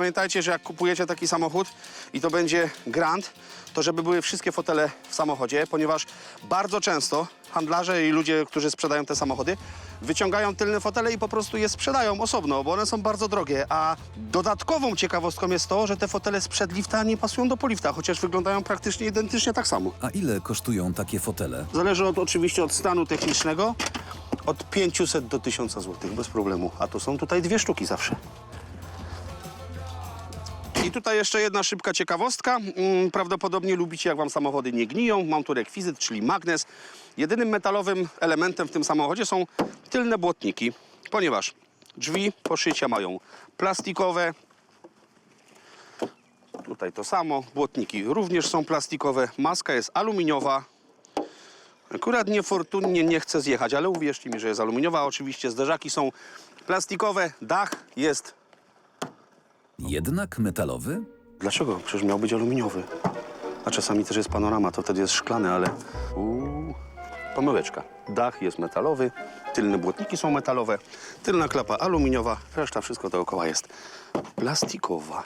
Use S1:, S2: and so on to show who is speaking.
S1: Pamiętajcie, że jak kupujecie taki samochód i to będzie Grand, to żeby były wszystkie fotele w samochodzie, ponieważ bardzo często handlarze i ludzie, którzy sprzedają te samochody, wyciągają tylne fotele i po prostu je sprzedają osobno, bo one są bardzo drogie. A dodatkową ciekawostką jest to, że te fotele sprzed lifta nie pasują do polifta, chociaż wyglądają praktycznie identycznie tak samo.
S2: A ile kosztują takie fotele?
S1: Zależy od, oczywiście od stanu technicznego, od 500 do 1000 zł, bez problemu. A to są tutaj dwie sztuki zawsze. I tutaj jeszcze jedna szybka ciekawostka. Mm, Prawdopodobnie lubicie, jak wam samochody nie gniją. Mam tu rekwizyt, czyli magnes. Jedynym metalowym elementem w tym samochodzie są tylne błotniki, ponieważ drzwi poszycia mają plastikowe. Tutaj to samo. Błotniki również są plastikowe. Maska jest aluminiowa. Akurat niefortunnie nie chcę zjechać, ale uwierzcie mi, że jest aluminiowa. Oczywiście zderzaki są plastikowe, dach jest
S2: Jednak metalowy?
S1: Dlaczego? Przecież miał być aluminiowy. A czasami też jest panorama, to wtedy jest szklany, ale... Uuu, pomyłeczka. Dach jest metalowy, tylne błotniki są metalowe, tylna klapa aluminiowa, reszta wszystko dookoła jest plastikowa.